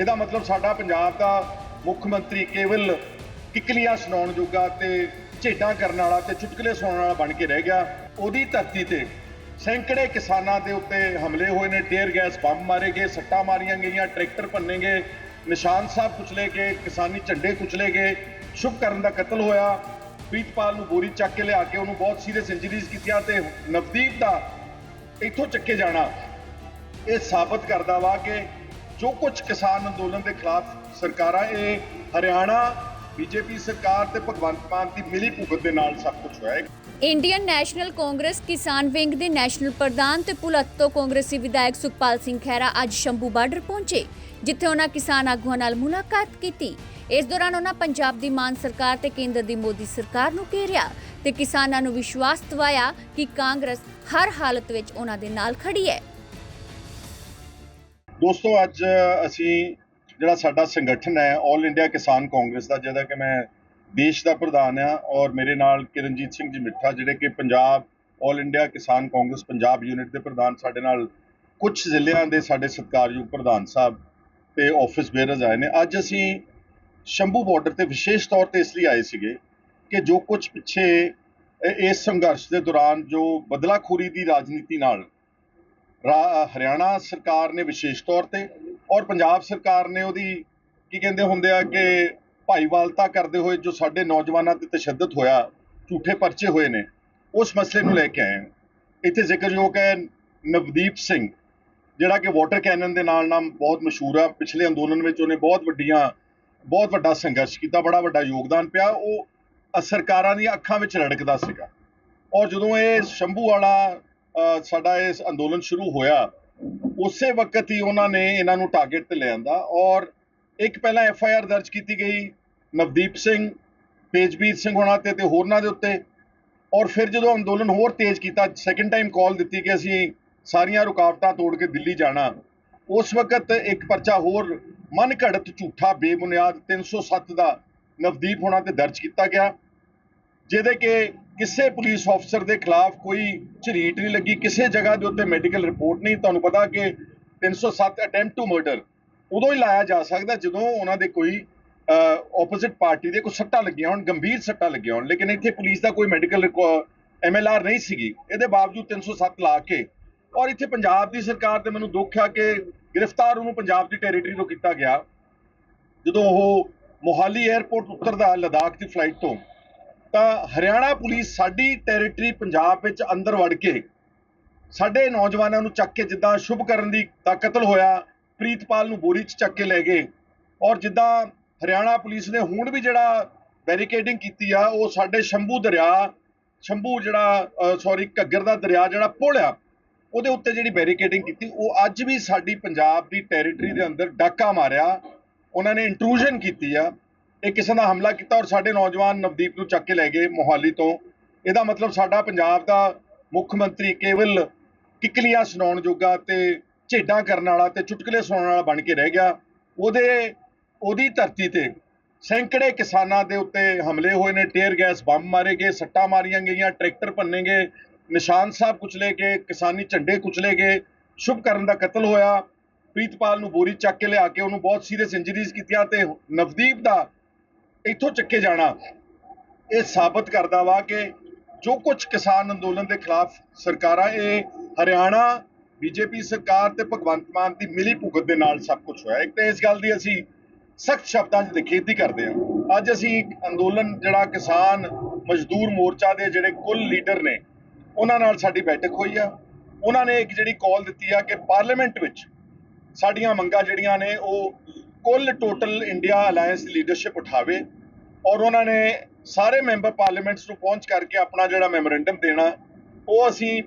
ਇਹਦਾ ਮਤਲਬ ਸਾਡਾ ਪੰਜਾਬ ਦਾ ਮੁੱਖ ਮੰਤਰੀ ਕੇਵਲ ਕਿਕਲੀਆਂ ਸੁਣਾਉਣ ਜੋਗਾ ਤੇ ਝੇਡਾਂ ਕਰਨ ਵਾਲਾ ਤੇ ਚੁਟਕਲੇ ਸੁਣਾਉਣ ਵਾਲਾ ਬਣ ਕੇ ਰਹਿ ਗਿਆ। ਉਹਦੀ ਧਰਤੀ ਤੇ ਸੈਂਕੜੇ ਕਿਸਾਨਾਂ ਦੇ ਉੱਤੇ ਹਮਲੇ ਹੋਏ ਨੇ। ਟੇਅਰ ਗੈਸ ਬੰਬ ਮਾਰੇ ਗਏ, ਸੱਟਾਂ ਮਾਰੀਆਂ ਗਈਆਂ, ਟਰੈਕਟਰ ਭੰਨੇ ਗਏ, ਨਿਸ਼ਾਨ ਸਾਹਿਬ ਕੁਚਲੇ ਗਏ, ਕਿਸਾਨੀ ਝੰਡੇ ਕੁਚਲੇ ਗਏ, ਸ਼ੁਭ ਕਰਨ ਦਾ ਕਤਲ ਹੋਇਆ। ਪ੍ਰੀਤਪਾਲ ਨੂੰ ਗੋਰੀ ਚੱਕ ਕੇ ਲਿਆ ਕੇ ਉਹਨੂੰ ਬਹੁਤ ਸੀਰੀਅਸ ਇੰਜਰੀਜ਼ ਕੀਤੀਆਂ ਤੇ ਨਵਦੀਪ ਦਾ ਇੱਥੋਂ ਚੱਕੇ ਜਾਣਾ। ਇਹ ਸਾਬਤ ਕਰਦਾ ਵਾ ਕਿ ਜੋ ਕੁਝ ਕਿਸਾਨ ਅੰਦੋਲਨ ਦੇ ਖਿਲਾਫ ਸਰਕਾਰਾਂ ਇਹ ਹਰਿਆਣਾ, ਬੀਜੇਪੀ ਸਰਕਾਰ ਤੇ ਭਗਵੰਤ ਮਾਨ ਦੀ ਮਿਲੀ ਭੁਗਤ ਦੇ ਨਾਲ ਸਭ ਕੁਝ ਹੋਇਆ ਹੈ। ਇੰਡੀਅਨ ਨੈਸ਼ਨਲ ਕਾਂਗਰਸ ਕਿਸਾਨ ਵਿੰਗ ਦੇ ਨੈਸ਼ਨਲ ਪ੍ਰਧਾਨ ਤੇ ਭੁਲੱਥ ਕਾਂਗਰਸੀ ਵਿਧਾਇਕ ਸੁਖਪਾਲ ਸਿੰਘ ਖਹਿਰਾ ਅੱਜ ਸ਼ੰਭੂ ਬਾਰਡਰ ਪਹੁੰਚੇ, ਜਿੱਥੇ ਉਹਨਾਂ ਕਿਸਾਨ ਆਗੂਆਂ ਨਾਲ ਮੁਲਾਕਾਤ ਕੀਤੀ। ਇਸ ਦੌਰਾਨ ਉਹਨਾਂ ਪੰਜਾਬ ਦੀ ਮਾਨ ਸਰਕਾਰ ਤੇ ਕੇਂਦਰ ਦੀ ਮੋਦੀ ਸਰਕਾਰ ਨੂੰ ਘੇਰਿਆ ਤੇ ਕਿਸਾਨਾਂ ਨੂੰ ਵਿਸ਼ਵਾਸ ਦਿਵਾਇਆ ਕਿ ਕਾਂਗਰਸ ਹਰ ਹਾਲਤ ਵਿੱਚ ਉਹਨਾਂ ਦੇ ਨਾਲ ਖੜੀ ਹੈ। ਦੋਸਤੋ, ਅੱਜ ਅਸੀਂ ਜਿਹੜਾ ਸਾਡਾ ਸੰਗਠਨ ਹੈ 올 ਇੰਡੀਆ ਕਿਸਾਨ ਕਾਂਗਰਸ ਦਾ, ਜਿਹਦਾ ਕਿ ਮੈਂ ਦੇਸ਼ ਦਾ ਪ੍ਰਧਾਨ ਆ ਔਰ ਮੇਰੇ ਨਾਲ ਕਿਰਨਜੀਤ ਸਿੰਘ ਜੀ ਮਿੱਠਾ, ਜਿਹੜੇ ਕਿ ਪੰਜਾਬ 올 ਇੰਡੀਆ ਕਿਸਾਨ ਕਾਂਗਰਸ ਪੰਜਾਬ ਯੂਨਿਟ ਦੇ ਪ੍ਰਧਾਨ, ਸਾਡੇ ਨਾਲ ਕੁਝ ਜ਼ਿਲ੍ਹਿਆਂ ਦੇ ਸਾਡੇ ਸਤਿਕਾਰਯੋਗ ਪ੍ਰਧਾਨ ਸਾਹਿਬ ਤੇ ਆਫਿਸ ਬੇਅਰਜ਼ ਆਏ ਨੇ। ਅੱਜ ਅਸੀਂ ਸ਼ੰਭੂ ਬਾਰਡਰ ਤੇ ਵਿਸ਼ੇਸ਼ ਤੌਰ ਤੇ ਇਸ ਲਈ ਆਏ ਸੀਗੇ ਕਿ ਜੋ ਕੁਝ ਪਿੱਛੇ ਇਸ ਸੰਘਰਸ਼ ਦੇ ਦੌਰਾਨ ਜੋ ਬਦਲਾਖੋਰੀ ਦੀ ਰਾਜਨੀਤੀ ਨਾਲ ਹਰਿਆਣਾ ਸਰਕਾਰ ਨੇ ਵਿਸ਼ੇਸ਼ ਤੌਰ ਤੇ ਔਰ ਪੰਜਾਬ ਸਰਕਾਰ ਨੇ ਉਹਦੀ ਕੀ ਕਹਿੰਦੇ ਹੁੰਦੇ ਆ ਕਿ ਭਾਈਵਾਲਤਾ ਕਰਦੇ ਹੋਏ ਜੋ ਸਾਡੇ ਨੌਜਵਾਨਾਂ ਤੇ ਤਸ਼ੱਦਦ ਹੋਇਆ, ਝੂਠੇ ਪਰਚੇ ਹੋਏ ਨੇ, ਉਸ ਮਸਲੇ ਨੂੰ ਲੈ ਕੇ ਆਏ ਹਾਂ। ਇੱਥੇ ਜ਼ਿਕਰਯੋਗ ਹੈ ਨਵਦੀਪ ਸਿੰਘ, ਜਿਹੜਾ ਕਿ ਵਾਟਰ ਕੈਨਨ ਦੇ ਨਾਲ ਨਾਮ ਬਹੁਤ ਮਸ਼ਹੂਰ ਆ। ਪਿਛਲੇ ਅੰਦੋਲਨ ਵਿੱਚ ਉਹਨੇ ਬਹੁਤ ਵੱਡੀਆਂ, ਬਹੁਤ ਵੱਡਾ ਸੰਘਰਸ਼ ਕੀਤਾ, ਬੜਾ ਵੱਡਾ ਯੋਗਦਾਨ ਪਿਆ। ਉਹ ਸਰਕਾਰਾਂ ਦੀਆਂ ਅੱਖਾਂ ਵਿੱਚ ਰੜਕਦਾ ਸੀਗਾ। ਔਰ ਜਦੋਂ ਇਹ ਸ਼ੰਭੂ ਵਾਲਾ ਸਾਡਾ ਇਹ ਅੰਦੋਲਨ ਸ਼ੁਰੂ ਹੋਇਆ, ਉਸੇ ਵਕਤ ਹੀ ਉਹਨਾਂ ਨੇ ਇਹਨਾਂ ਨੂੰ ਟਾਰਗੇਟ ਤੇ ਲਿਆਂਦਾ ਔਰ ਇੱਕ ਪਹਿਲਾਂ ਐਫ ਆਈ ਆਰ ਦਰਜ ਕੀਤੀ ਗਈ, ਨਵਦੀਪ ਸਿੰਘ, ਤੇਜਵੀਰ ਸਿੰਘ ਹੋਣਾ ਤੇ ਤੇ ਹੋਰਨਾਂ ਦੇ ਉੱਤੇ ਔਰ ਫਿਰ ਜਦੋਂ ਅੰਦੋਲਨ ਹੋਰ ਤੇਜ਼ ਕੀਤਾ ਸੈਕੰਡ ਟਾਈਮ ਕਾਲ ਦਿੱਤੀ ਕਿ ਅਸੀਂ ਸਾਰੀਆਂ ਰੁਕਾਵਟਾਂ ਤੋੜ ਕੇ ਦਿੱਲੀ ਜਾਣਾ, ਉਸ ਵਕਤ ਇੱਕ ਪਰਚਾ ਹੋਰ ਮਨ ਘੜਤ ਝੂਠਾ ਬੇਬੁਨਿਆਦ 307 ਦਾ ਨਵਦੀਪ ਹੋਣਾ ਤੇ ਦਰਜ ਕੀਤਾ ਗਿਆ। ਜਿਹਦੇ ਕਿ ਕਿਸੇ ਪੁਲਿਸ ਅਫਸਰ ਦੇ ਖਿਲਾਫ ਕੋਈ ਝਰੀਟ ਨਹੀਂ ਲੱਗੀ, ਕਿਸੇ ਜਗ੍ਹਾ ਦੇ ਉੱਤੇ ਮੈਡੀਕਲ ਰਿਪੋਰਟ ਨਹੀਂ। ਤੁਹਾਨੂੰ ਪਤਾ ਕਿ 307 ਅਟੈਂਪਟ ਟੂ ਮਰਡਰ ਉਦੋਂ ਹੀ ਲਾਇਆ ਜਾ ਸਕਦਾ ਜਦੋਂ ਉਹਨਾਂ ਦੇ ਕੋਈ ਆਪੋਜ਼ਿਟ ਪਾਰਟੀ ਦੇ ਕੋਈ ਸੱਟਾਂ ਲੱਗੀਆਂ ਹੋਣ, ਗੰਭੀਰ ਸੱਟਾਂ ਲੱਗੀਆਂ ਹੋਣ। ਲੇਕਿਨ ਇੱਥੇ ਪੁਲਿਸ ਦਾ ਕੋਈ ਮੈਡੀਕਲ ਐਮਐਲਆਰ ਨਹੀਂ ਸੀਗੀ। ਇਹਦੇ ਬਾਵਜੂਦ 307 ਲਾ ਕੇ ਔਰ ਇੱਥੇ ਪੰਜਾਬ ਦੀ ਸਰਕਾਰ ਤੇ ਮੈਨੂੰ ਦੁੱਖ ਆ ਕਿ ਗ੍ਰਿਫਤਾਰ ਉਹਨੂੰ ਪੰਜਾਬ ਦੀ ਟੈਰੀਟਰੀ ਤੋਂ ਕੀਤਾ ਗਿਆ। ਜਦੋਂ ਉਹ ਮੋਹਾਲੀ 에ਅਰਪੋਰਟ ਉਤਰਦਾ, ਲਦਾਖ ਦੀ ਫਲਾਈਟ ਤੋਂ ਤਾਂ ਹਰਿਆਣਾ ਪੁਲਿਸ ਸਾਡੀ ਟੈਰੀਟਰੀ ਪੰਜਾਬ ਵਿੱਚ ਅੰਦਰ ਵੜ ਕੇ ਸਾਡੇ ਨੌਜਵਾਨਾਂ ਨੂੰ ਚੱਕ ਕੇ ਜਿੱਦਾਂ ਸ਼ੁਭ ਕਰਨ ਦੀ ਦਾ ਕਤਲ ਹੋਇਆ, ਪ੍ਰੀਤਪਾਲ ਨੂੰ ਬੋਰੀ 'ਚ ਚੱਕ ਕੇ ਲੈ ਗਏ ਔਰ ਜਿੱਦਾਂ ਹਰਿਆਣਾ ਪੁਲਿਸ ਨੇ ਹੁਣ ਵੀ ਜਿਹੜਾ ਬੈਰੀਕੇਡਿੰਗ ਕੀਤੀ ਆ, ਉਹ ਸਾਡੇ ਸ਼ੰਭੂ ਦਰਿਆ, ਸ਼ੰਭੂ ਜਿਹੜਾ ਸੌਰੀ ਘੱਗਰ ਦਾ ਦਰਿਆ ਜਿਹੜਾ ਪੁਲ ਆ, ਉਹਦੇ ਉੱਤੇ ਜਿਹੜੀ ਬੈਰੀਕੇਡਿੰਗ ਕੀਤੀ, ਉਹ ਅੱਜ ਵੀ ਸਾਡੀ ਪੰਜਾਬ ਦੀ ਟੈਰੀਟਰੀ ਦੇ ਅੰਦਰ ਡਾਕਾ ਮਾਰਿਆ, ਉਹਨਾਂ ਨੇ ਇੰਟਰੂਜਨ ਕੀਤੀ ਆ। ਇਹ ਕਿਸੇ ਦਾ ਹਮਲਾ ਕੀਤਾ ਔਰ ਸਾਡੇ ਨੌਜਵਾਨ ਨਵਦੀਪ ਨੂੰ ਚੱਕ ਕੇ ਲੈ ਗਏ ਮੋਹਾਲੀ ਤੋਂ। ਇਹਦਾ ਮਤਲਬ ਸਾਡਾ ਪੰਜਾਬ ਦਾ ਮੁੱਖ ਮੰਤਰੀ ਕੇਵਲ ਕਿਕਲੀਆਂ ਸੁਣਾਉਣ ਜੋਗਾ ਤੇ ਝੇਡਾਂ ਕਰਨ ਵਾਲਾ ਤੇ ਚੁਟਕਲੇ ਸੁਣਾਉਣ ਵਾਲਾ ਬਣ ਕੇ ਰਹਿ ਗਿਆ। ਉਹਦੇ, ਉਹਦੀ ਧਰਤੀ ਤੇ ਸੈਂਕੜੇ ਕਿਸਾਨਾਂ ਦੇ ਉੱਤੇ ਹਮਲੇ ਹੋਏ ਨੇ। ਟੇਅਰ ਗੈਸ ਬੰਬ ਮਾਰੇ ਗਏ, ਸੱਟਾਂ ਮਾਰੀਆਂ ਗਈਆਂ, ਟਰੈਕਟਰ ਭੰਨੇ ਗਏ, ਨਿਸ਼ਾਨ ਸਾਹਿਬ ਕੁਚਲੇ ਗਏ, ਕਿਸਾਨੀ ਝੰਡੇ ਕੁਚਲੇ ਗਏ, ਸ਼ੁਭ ਕਰਨ ਦਾ ਕਤਲ ਹੋਇਆ। ਪ੍ਰੀਤਪਾਲ ਨੂੰ ਬੋਰੀ ਚੱਕ ਕੇ ਲਿਆ ਕੇ ਉਹਨੂੰ ਬਹੁਤ ਸੀਰੀਅਸ ਇੰਜਰੀਜ਼ ਕੀਤੀਆਂ ਤੇ ਨਵਦੀਪ ਦਾ ਇੱਥੋਂ ਚੱਕੇ ਜਾਣਾ। ਇਹ ਸਾਬਤ ਕਰਦਾ ਵਾ ਕਿ ਜੋ ਕੁਝ ਕਿਸਾਨ ਅੰਦੋਲਨ ਦੇ ਖਿਲਾਫ ਸਰਕਾਰਾਂ ਇਹ ਹਰਿਆਣਾ, ਬੀਜੇਪੀ ਸਰਕਾਰ ਤੇ ਭਗਵੰਤ ਮਾਨ ਦੀ ਮਿਲੀ ਭੁਗਤ ਦੇ ਨਾਲ ਸਭ ਕੁਝ ਹੋਇਆ। ਇੱਕ ਤਾਂ ਇਸ ਗੱਲ ਦੀ ਅਸੀਂ ਸਖਤ ਸ਼ਬਦਾਂ 'ਚ ਨਿਖੇਧੀ ਕਰਦੇ ਹਾਂ। ਅੱਜ ਅਸੀਂ ਅੰਦੋਲਨ ਜਿਹੜਾ ਕਿਸਾਨ ਮਜ਼ਦੂਰ ਮੋਰਚਾ ਦੇ ਜਿਹੜੇ ਕੁੱਲ ਲੀਡਰ ਨੇ, ਉਹਨਾਂ ਨਾਲ ਸਾਡੀ ਬੈਠਕ ਹੋਈ ਆ। ਉਹਨਾਂ ਨੇ ਇੱਕ ਜਿਹੜੀ ਕਾਲ ਦਿੱਤੀ ਆ ਕਿ ਪਾਰਲੀਮੈਂਟ ਵਿੱਚ ਸਾਡੀਆਂ ਮੰਗਾਂ ਜਿਹੜੀਆਂ ਨੇ, ਉਹ ਕੁੱਲ ਟੋਟਲ ਇੰਡੀਆ ਅਲਾਈਅੰਸ ਲੀਡਰਸ਼ਿਪ ਉਠਾਵੇ। ਔਰ ਉਹਨਾਂ ਨੇ ਸਾਰੇ ਮੈਂਬਰ ਪਾਰਲੀਮੈਂਟਸ ਨੂੰ ਪਹੁੰਚ ਕਰਕੇ ਆਪਣਾ ਜਿਹੜਾ ਮੈਮੋਰੈਂਡਮ ਦੇਣਾ, ਉਹ ਅਸੀਂ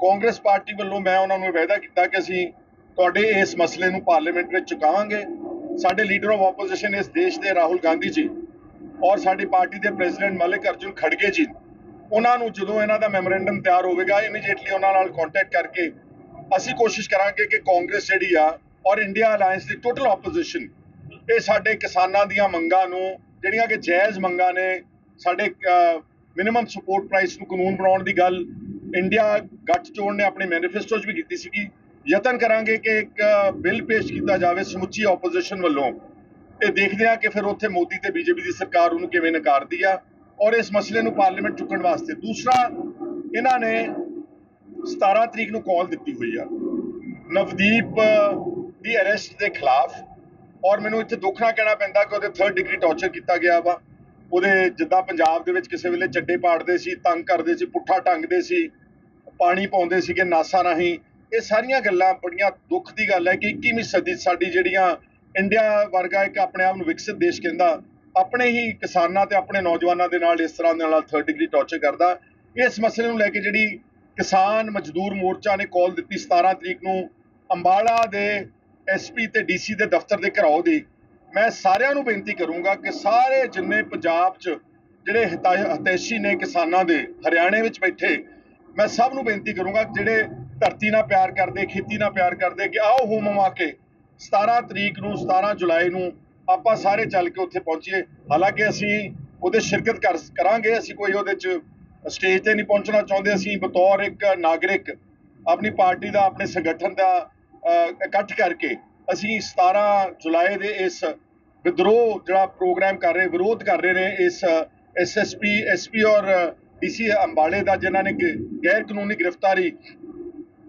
ਕਾਂਗਰਸ ਪਾਰਟੀ ਵੱਲੋਂ ਮੈਂ ਉਹਨਾਂ ਨੂੰ ਇਹ ਵਾਅਦਾ ਕੀਤਾ ਕਿ ਅਸੀਂ ਤੁਹਾਡੇ ਇਸ ਮਸਲੇ ਨੂੰ ਪਾਰਲੀਮੈਂਟ ਵਿੱਚ ਚੁਕਾਵਾਂਗੇ। ਸਾਡੇ ਲੀਡਰ ਆਫ ਆਪੋਜੀਸ਼ਨ ਇਸ ਦੇਸ਼ ਦੇ ਰਾਹੁਲ ਗਾਂਧੀ ਜੀ ਔਰ ਸਾਡੀ ਪਾਰਟੀ ਦੇ ਪ੍ਰੈਜ਼ੀਡੈਂਟ ਮਲਿਕ ਅਰਜੁਨ ਖੜਗੇ ਜੀ, ਉਹਨਾਂ ਨੂੰ ਜਦੋਂ ਇਹਨਾਂ ਦਾ ਮੈਮੋਰੈਂਡਮ ਤਿਆਰ ਹੋਵੇਗਾ ਇਮੀਡੀਏਟਲੀ ਉਹਨਾਂ ਨਾਲ ਕੰਟੈਕਟ ਕਰਕੇ ਅਸੀਂ ਕੋਸ਼ਿਸ਼ ਕਰਾਂਗੇ ਕਿ ਕਾਂਗਰਸ ਜਿਹੜੀ ਆ ਔਰ ਇੰਡੀਆ ਅਲਾਈਅੰਸ ਦੀ ਟੋਟਲ ਆਪੋਜੀਸ਼ਨ ਇਹ ਸਾਡੇ ਕਿਸਾਨਾਂ ਦੀਆਂ ਮੰਗਾਂ ਨੂੰ ਜਿਹੜੀਆਂ ਕਿ ਜਾਇਜ਼ ਮੰਗਾਂ ਨੇ, ਸਾਡੇ ਮਿਨੀਮਮ ਸਪੋਰਟ ਪ੍ਰਾਈਸ ਨੂੰ ਕਾਨੂੰਨ ਬਣਾਉਣ ਦੀ ਗੱਲ ਇੰਡੀਆ ਗੱਠ ਚੋਣ ਨੇ ਆਪਣੇ ਮੈਨੀਫੈਸਟੋ 'ਚ ਵੀ ਕੀਤੀ ਸੀਗੀ। ਯਤਨ ਕਰਾਂਗੇ ਕਿ ਇੱਕ ਬਿੱਲ ਪੇਸ਼ ਕੀਤਾ ਜਾਵੇ ਸਮੁੱਚੀ ਆਪੋਜੀਸ਼ਨ ਵੱਲੋਂ। ਤੇ ਦੇਖਦੇ ਆ ਕਿ ਫਿਰ ਉੱਥੇ ਮੋਦੀ ਤੇ ਬੀਜੇਪੀ ਦੀ ਸਰਕਾਰ ਉਹਨੂੰ ਕਿਵੇਂ ਨਕਾਰਦੀ ਆ ਔਰ ਇਸ ਮਸਲੇ ਨੂੰ ਪਾਰਲੀਮੈਂਟ ਚੁੱਕਣ ਵਾਸਤੇ। ਦੂਸਰਾ, ਇਹਨਾਂ ਨੇ 17 ਤਰੀਕ ਨੂੰ ਕਾਲ ਦਿੱਤੀ ਹੋਈ ਆ। ਨਵਦੀਪ ਦੀ ਅਰੈਸਟ ਦੇ ਖਿਲਾਫ ਔਰ ਮੈਨੂੰ ਇੱਥੇ ਦੁੱਖ ਨਾਲ ਕਹਿਣਾ ਪੈਂਦਾ ਕਿ ਉਹਦੇ 3rd ਡਿਗਰੀ ਟੌਰਚਰ ਕੀਤਾ ਗਿਆ ਵਾ। ਉਹਦੇ ਜਿੱਦਾਂ ਪੰਜਾਬ ਦੇ ਵਿੱਚ ਕਿਸੇ ਵੇਲੇ ਚੱਡੇ ਪਾੜਦੇ ਸੀ, ਤੰਗ ਕਰਦੇ ਸੀ, ਪੁੱਠਾ ਟੰਗਦੇ ਸੀ, ਪਾਣੀ ਪਾਉਂਦੇ ਸੀਗੇ ਨਾਸਾਂ ਰਾਹੀਂ। ਇਹ ਸਾਰੀਆਂ ਗੱਲਾਂ ਬੜੀਆਂ ਦੁੱਖ ਦੀ ਗੱਲ ਹੈ ਕਿ 21ਵੀਂ ਸਦੀ ਸਾਡੀ ਜਿਹੜੀਆਂ ਇੰਡੀਆ ਵਰਗਾ ਇੱਕ ਆਪਣੇ ਆਪ ਨੂੰ ਵਿਕਸਿਤ ਦੇਸ਼ ਕਹਿੰਦਾ, ਆਪਣੇ ਹੀ ਕਿਸਾਨਾਂ ਤੇ ਆਪਣੇ ਨੌਜਵਾਨਾਂ ਦੇ ਨਾਲ ਇਸ ਤਰ੍ਹਾਂ ਦੇ ਨਾਲ 3rd ਡਿਗਰੀ ਟੌਰਚਰ ਕਰਦਾ। ਇਸ ਮਸਲੇ ਨੂੰ ਲੈ ਕੇ ਜਿਹੜੀ ਕਿਸਾਨ ਮਜ਼ਦੂਰ ਮੋਰਚਾ ਨੇ ਕਾਲ ਦਿੱਤੀ 17 ਤਰੀਕ ਨੂੰ, ਅੰਬਾਲਾ ਦੇ ਐਸਪੀ ਤੇ ਡੀਸੀ ਦੇ ਦਫ਼ਤਰ ਦੇ ਘਰਾਓ ਦੀ, ਮੈਂ ਸਾਰਿਆਂ ਨੂੰ ਬੇਨਤੀ ਕਰੂੰਗਾ ਕਿ ਸਾਰੇ ਜਿੰਨੇ ਪੰਜਾਬ 'ਚ ਜਿਹੜੇ ਹਿਤਾ- ਹਿਤੈਸ਼ੀ ਨੇ ਕਿਸਾਨਾਂ ਦੇ, ਹਰਿਆਣੇ ਵਿੱਚ ਬੈਠੇ, ਮੈਂ ਸਭ ਨੂੰ ਬੇਨਤੀ ਕਰੂੰਗਾ ਕਿ ਜਿਹੜੇ ਧਰਤੀ ਨਾਲ ਪਿਆਰ ਕਰਦੇ, ਖੇਤੀ ਨਾਲ ਪਿਆਰ ਕਰਦੇ, ਕਿ ਆਓ ਹੋਮਵਾ ਕੇ 17 ਤਰੀਕ ਨੂੰ 17 ਜੁਲਾਈ ਨੂੰ ਆਪਾਂ ਸਾਰੇ ਚੱਲ ਕੇ ਉੱਥੇ ਪਹੁੰਚੀਏ। ਹਾਲਾਂਕਿ ਅਸੀਂ ਉਹਦੇ ਸ਼ਿਰਕਤ ਕਰਾਂਗੇ, ਅਸੀਂ ਕੋਈ ਉਹਦੇ 'ਚ ਸਟੇਜ ਤੇ ਨਹੀਂ ਪਹੁੰਚਣਾ ਚਾਹੁੰਦੇ, ਅਸੀਂ ਬਤੌਰ ਇੱਕ ਨਾਗਰਿਕ ਆਪਣੀ ਪਾਰਟੀ ਦਾ, ਆਪਣੇ ਸੰਗਠਨ ਦਾ ਇਕੱਠ ਕਰਕੇ ਅਸੀਂ 17 ਜੁਲਾਈ ਦੇ ਇਸ ਵਿਦਰੋਹ ਜਿਹੜਾ ਪ੍ਰੋਗਰਾਮ ਕਰ ਰਹੇ, ਵਿਰੋਧ ਕਰ ਰਹੇ ਨੇ ਇਸ ਐਸਐਸਪੀ ਐਸਪੀ ਔਰ ਡੀਸੀ ਅੰਬਾਲੇ ਦਾ, ਜਿਨ੍ਹਾਂ ਨੇ ਗ- ਗੈਰ ਕਾਨੂੰਨੀ ਗ੍ਰਿਫਤਾਰੀ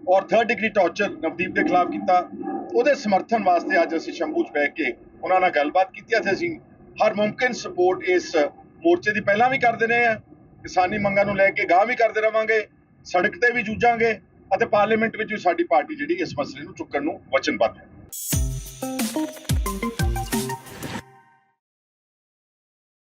ਔਰ 3rd ਡਿਗਰੀ ਟੌਰਚਰ ਨਵਦੀਪ ਦੇ ਖਿਲਾਫ ਕੀਤਾ। ਉਹਦੇ ਸਮਰਥਨ ਵਾਸਤੇ ਅੱਜ ਅਸੀਂ ਸ਼ੰਭੂ 'ਚ ਬਹਿ ਕੇ ਉਹਨਾਂ ਨਾਲ ਗੱਲਬਾਤ ਕੀਤੀ। ਅਤੇ ਅਸੀਂ ਹਰ ਮੁਮਕਿਨ ਸਪੋਰਟ ਇਸ ਮੋਰਚੇ ਦੀ ਪਹਿਲਾਂ ਵੀ ਕਰਦੇ ਰਹੇ ਆ ਕਿਸਾਨੀ ਮੰਗਾਂ ਨੂੰ ਲੈ ਕੇ ਗਾਹ ਵੀ ਕਰਦੇ ਰਵਾਂਗੇ। ਸੜਕ ਤੇ ਵੀ ਜੂਝਾਂਗੇ। ਅਤੇ ਪਾਰਲੀਮੈਂਟ ਵਿੱਚ ਵੀ ਸਾਡੀ ਪਾਰਟੀ ਜਿਹੜੀ ਇਸ ਮਸਲੇ ਨੂੰ ਚੁੱਕਣ ਨੂੰ ਵਚਨਬੱਧ ਹੈ।